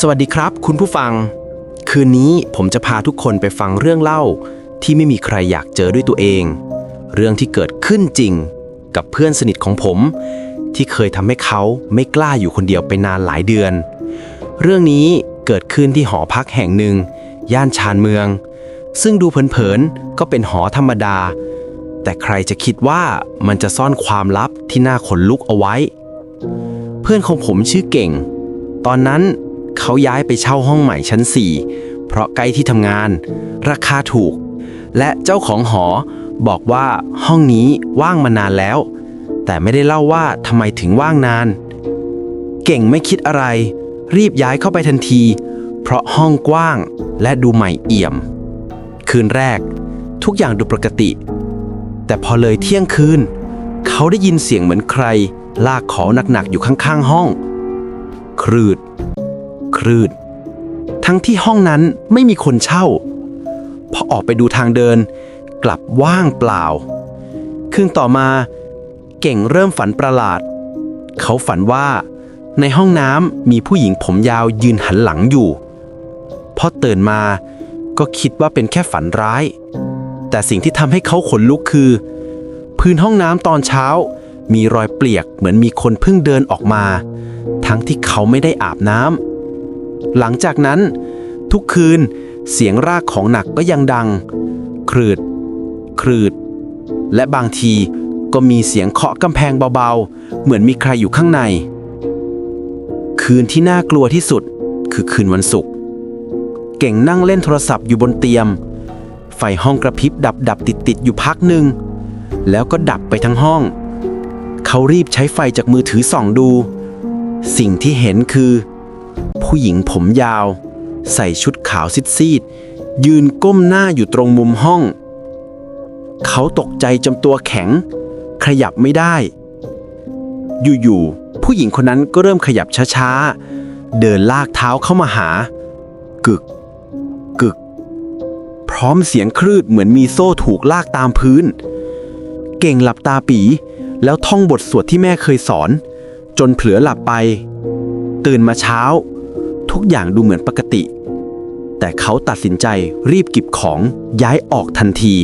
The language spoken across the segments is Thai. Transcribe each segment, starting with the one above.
สวัสดีครับ คุณผู้ฟัง คืนนี้ผมจะพาทุกคนไปฟังเรื่องเล่า ที่ไม่มีใครอยากเจอด้วยตัวเอง เรื่องที่เกิดขึ้นจริง กับเพื่อนสนิทของผม ที่เคยทำให้เขาไม่กล้าอยู่คนเดียวไปนานหลายเดือน เรื่องนี้เกิดขึ้นที่หอพักแห่งหนึ่ง ย่านชานเมือง ซึ่งดูเผินๆก็เป็นหอธรรมดา แต่ใครจะคิดว่ามันจะซ่อนความลับที่น่าขนลุกเอาไว้ เพื่อนของผมชื่อเก่ง ตอนนั้น เขาย้ายไปเช่าห้องใหม่ชั้น 4 เพราะใกล้ที่ทำงาน ราคาถูก และเจ้าของหอบอกว่าห้องนี้ว่างมานานแล้ว แต่ไม่ได้เล่าว่าทำไมถึงว่างนาน เก่งไม่คิดอะไร รีบย้ายเข้าไปทันที เพราะห้องกว้างและดูใหม่เอี่ยม คืนแรก ทุกอย่างดูปกติ แต่พอเลยเที่ยงคืน เขาได้ยินเสียงเหมือนใคร ลากของหนักๆอยู่ข้างๆห้อง ครืด ครืด ทั้งที่ห้องนั้นไม่มีคนเช่า พอออกไปดูทางเดิน กลับว่างเปล่า คืนต่อมาเก่งเริ่มฝันประหลาด เขาฝันว่าในห้องน้ำมีผู้หญิงผมยาวยืนหันหลังอยู่ พอตื่นมาก็คิดว่าเป็นแค่ฝันร้าย แต่สิ่งที่ทำให้เขาขนลุกคือ พื้นห้องน้ำตอนเช้า มีรอยเปียกเหมือนมีคนเพิ่งเดินออกมา ทั้งที่เขาไม่ได้อาบน้ำ หลังจากนั้น ทุกคืนเสียงรากของหนักก็ยังดัง ครืด ครืด และบางทีก็มีเสียงเคาะกำแพงเบาๆ เหมือนมีใครอยู่ข้างใน คืนที่น่ากลัวที่สุดคือคืนวันศุกร์เก่งนั่งเล่นโทรศัพท์อยู่บนเตียงไฟห้องกระพริบดับดับติดติดอยู่พักหนึ่ง แล้วก็ดับไปทั้งห้อง เขารีบใช้ไฟจากมือถือส่องดู สิ่งที่เห็นคือ ผู้หญิงผมยาว ใส่ชุดขาวซีดๆยืนก้มหน้าอยู่ตรงมุมห้อง เขาตกใจจำตัวแข็ง ขยับไม่ได้ อยู่ๆผู้หญิงคนนั้นก็เริ่มขยับช้าๆ เดินลากเท้าเข้ามาหา กึก กึก พร้อมเสียงคลืดเหมือนมีโซ่ถูกลากตามพื้น เก่งหลับตาปีแล้วท่องบทสวดที่แม่เคยสอน จนเผลอหลับไป ตื่นมาเช้า ทุกอย่างดูเหมือนปกติ แต่เขาตัดสินใจรีบเกิบของย้ายออกทันที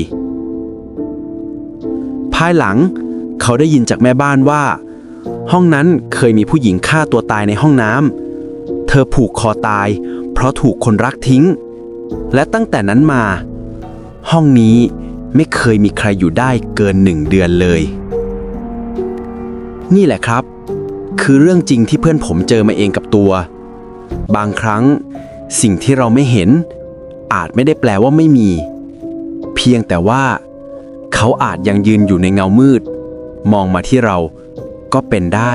ภายหลังเขาได้ยินจากแม่บ้านว่า ห้องนั้นเคยมีผู้หญิงฆ่าตัวตายในห้องน้ำเธอผูกคอตาย เพราะถูกคนรักทิ้ง และตั้งแต่นั้นมา ห้องนี้ไม่เคยมีใครอยู่ได้เกินหนึ่งเดือนเลย นี่แหละครับ คือเรื่องจริงที่เพื่อนผมเจอมาเองกับตัว บางครั้ง สิ่งที่เราไม่เห็น อาจไม่ได้แปลว่าไม่มี เพียงแต่ว่า เขาอาจยังยืนอยู่ในเงามืด มองมาที่เราก็เป็นได้